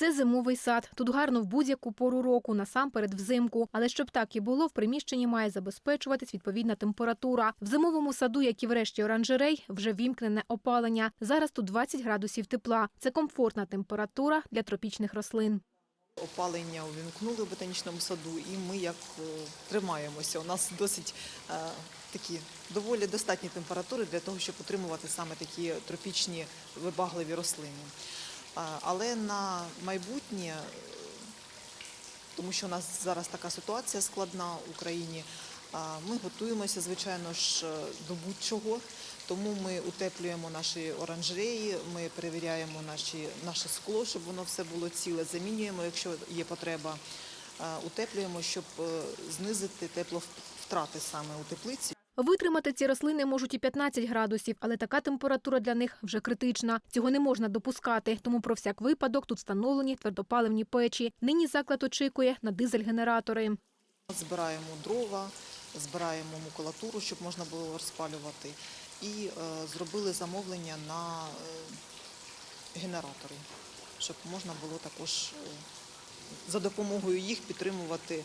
Це зимовий сад. Тут гарно в будь-яку пору року, насамперед взимку. Але щоб так і було, в приміщенні має забезпечуватись відповідна температура. В зимовому саду, як і в решті оранжерей, вже вімкнене опалення. Зараз тут 20 градусів тепла. Це комфортна температура для тропічних рослин. Опалення увімкнули в ботанічному саду, і ми як е, тримаємося. У нас досить е, такі доволі достатні температури для того, щоб утримувати саме такі тропічні вибагливі рослини. Але на майбутнє, е, тому що у нас зараз така ситуація складна в Україні. Ми готуємося, звичайно ж, е, до будь-чого. Тому ми утеплюємо наші оранжереї, ми перевіряємо наші, наше скло, щоб воно все було ціле, замінюємо, якщо є потреба, е, утеплюємо, щоб знизити тепловтрати саме у теплиці. Витримати ці рослини можуть і 15 градусів, але така температура для них вже критична. Цього не можна допускати, тому про всяк випадок тут встановлені твердопаливні печі. Нині заклад очікує на дизель-генератори. Збираємо дрова, збираємо макулатуру, щоб можна було розпалювати, і е, зробили замовлення на е, генератори, щоб можна було також е, за допомогою їх підтримувати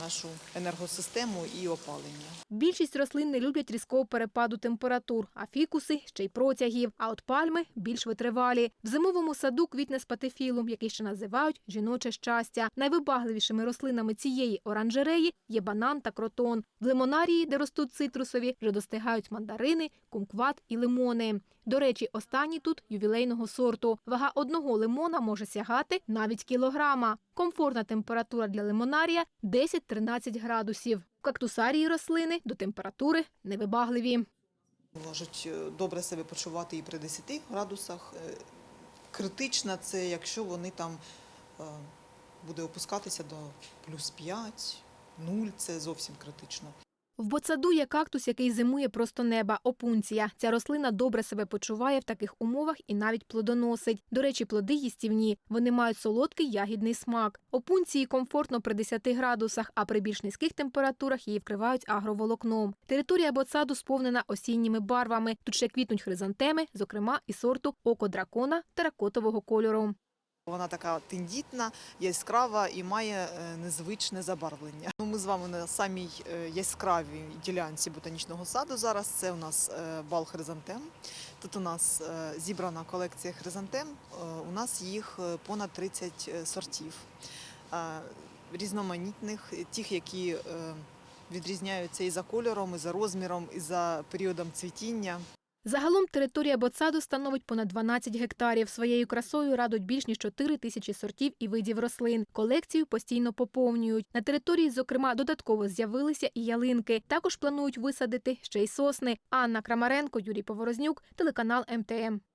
нашу енергосистему і опалення. Більшість рослин не люблять різкого перепаду температур, а фікуси ще й протягів. А от пальми більш витривалі. В зимовому саду квітне спатифілум, який ще називають жіноче щастя. Найвибагливішими рослинами цієї оранжереї є банан та кротон. В лимонарії, де ростуть цитрусові, вже достигають мандарини, кумкват і лимони. До речі, останні тут ювілейного сорту. Вага одного лимона може сягати навіть кілограма. Комфортна температура для лимонарія 10-13 градусів. Кактусарії рослини до температури невибагливі. Можуть е, добре себе почувати і при 10 градусах. Критична Критично це, якщо вони там е, буде опускатися до плюс 5, 0, це зовсім критично. В боцаду є кактус, який зимує просто неба опунція. Ця рослина добре себе почуває в таких умовах і навіть плодоносить. До речі, плоди їстівні. Вони мають солодкий ягідний смак. Опунції комфортно при 10 градусах, а при більш низьких температурах її вкривають агроволокном. Територія боцаду сповнена осінніми барвами. Тут ще квітнуть хризантеми, зокрема і сорту око дракона теракотового кольору. Вона така тендітна, яскрава і має е, незвичне забарвлення. Ну, Ми з вами на самій е, яскравій ділянці ботанічного саду. Зараз це у нас е, бал хризантем. Тут у нас зібрана колекція хризантем. У нас їх понад 30 сортів різноманітних, тих, які відрізняються і за кольором, і за розміром, і за періодом цвітіння. Загалом територія боцаду становить понад 12 гектарів. Своєю красою радуть більш ніж 4 тисячі сортів і видів рослин. Колекцію постійно поповнюють. На території, зокрема, додатково з'явилися і ялинки. Також планують висадити ще й сосни. Анна Крамаренко, Юрій Поворознюк, телеканал МТМ.